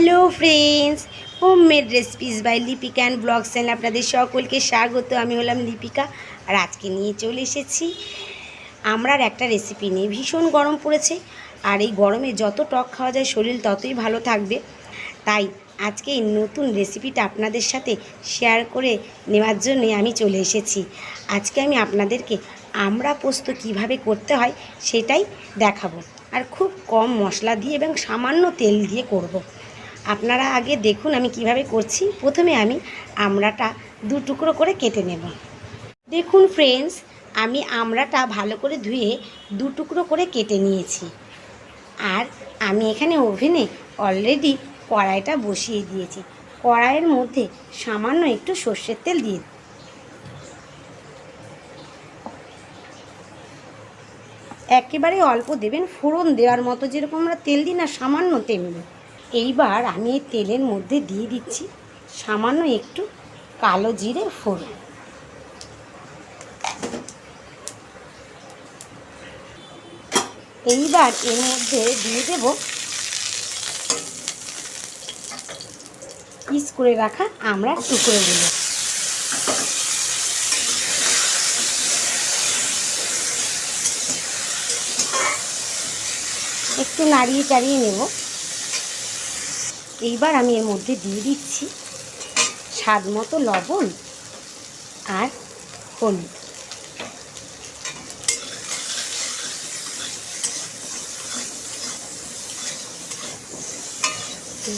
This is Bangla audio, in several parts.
Hello friends home made recipes by Lipika and blog channel আপনাদের সকলকে স্বাগত। আমি হলাম লিপিকা আর আজকে নিয়ে চলে এসেছি। আমরার একটা রেসিপি নিয়ে। ভীষণ গরম পড়েছে আর এই গরমে যত টক খাওয়া যায়, শরীর ততই ভালো থাকবে। তাই আজকে এই নতুন রেসিপিটা আপনাদের সাথে শেয়ার করে নেওয়ার জন্যে আমি চলে এসেছি। আজকে আমি আপনাদেরকে আমরা পোস্ত কীভাবে করতে হয় সেটাই দেখাবো। আর খুব কম মশলা দিয়ে এবং সামান্য তেল দিয়ে করব। আপনারা আগে দেখুন আমি কীভাবে করছি। প্রথমে আমি আমড়াটা দু টুকরো করে কেটে নেব। দেখুন ফ্রেন্ডস আমি আমড়াটা ভালো করে ধুয়ে দু টুকরো করে কেটে নিয়েছি। আর আমি এখানে ওভেনে অলরেডি কড়াইটা বসিয়ে দিয়েছি। কড়াইয়ের মধ্যে সামান্য একটু সর্ষের তেল দিয়ে। একেবারে অল্প দেবেন, ফোড়ন দেওয়ার মতো যেরকম আমরা তেল দিই না, সামান্য তেমনি এইবার আমি এই তেলের মধ্যে দিয়ে দিচ্ছি সামান্য একটু কালো জিরে ফোড়ন। এইবার এর মধ্যে দিয়ে দেব পিস করে রাখা আমরা টুকরোগুলো। একটু নাড়িয়ে চাড়িয়ে নেব। এইবার আমি এর মধ্যে দিয়ে দিচ্ছি স্বাদ মতো লবণ আর হলুদ।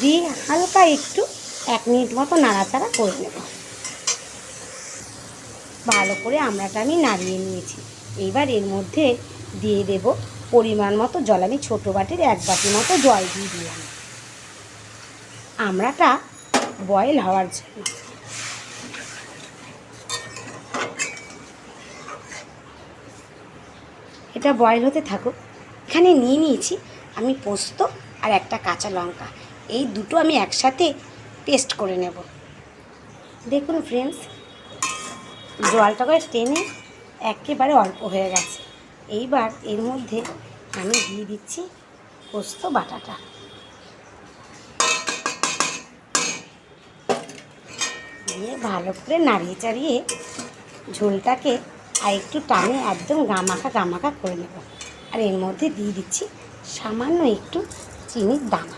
দিয়ে হালকা একটু এক মিনিট মতো নাড়াচাড়া করে নেব। ভালো করে আমড়াটা আমি নাড়িয়ে নিয়েছি। এইবার এর মধ্যে দিয়ে দেব পরিমাণ মতো জল। আমি ছোটো বাটির এক বাটি মতো জল দিয়ে দিলাম। আমড়াটা বয়েল হওয়ার জন্য। এটা বয়েল হতে থাকুক। এখানে নিয়ে নিয়েছি আমি পোস্ত আর একটা কাঁচা লঙ্কা। এই দুটো আমি একসাথে পেস্ট করে নেব। দেখুন ফ্রেন্ডস জলটা করে টেনে একেবারে অল্প হয়ে গেছে। এইবার এর মধ্যে আমি দিয়ে দিচ্ছি পোস্ত বাটাটা। দিয়ে ভালো করে নাড়িয়ে চাড়িয়ে ঝোলটাকে আর একটু টানে একদম গামাখা গামাখা করে নেব। আর এর মধ্যে দিয়ে দিচ্ছি সামান্য একটু চিনির দানা।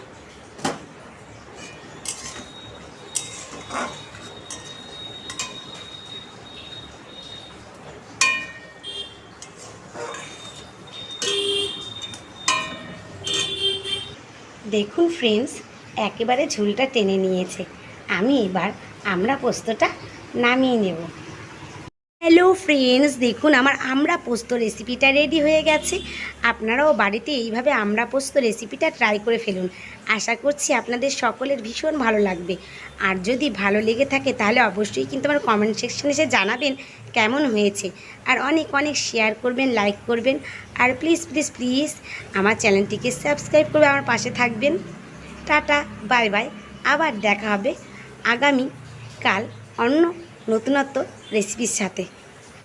দেখুন ফ্রেন্ডস একেবারে ঝুলটা টেনে নিয়েছে। আমি এবার আমরা পোস্তটা নামিয়ে নেব। হ্যালো ফ্রেন্ডস দেখুন আমার আমরা পোস্ত রেসিপিটা রেডি হয়ে গেছে। আপনারাও বাড়িতে এইভাবে আমরা পোস্ত রেসিপিটা ট্রাই করে ফেলুন। আশা করছি আপনাদের সকলের ভীষণ ভালো লাগবে। আর যদি ভালো লেগে থাকে তাহলে অবশ্যই কিন্তু আমার কমেন্ট সেকশনে এসে জানাবেন কেমন হয়েছে। আর অনেক অনেক শেয়ার করবেন লাইক করবেন। আর প্লিজ প্লিজ প্লিজ আমার চ্যানেলটিকে সাবস্ক্রাইব করবে আমার পাশে থাকবেন। টাটা বাই বাই আবার দেখা হবে আগামী কাল অন্য নতুনত্ব রেসিপির সাথে।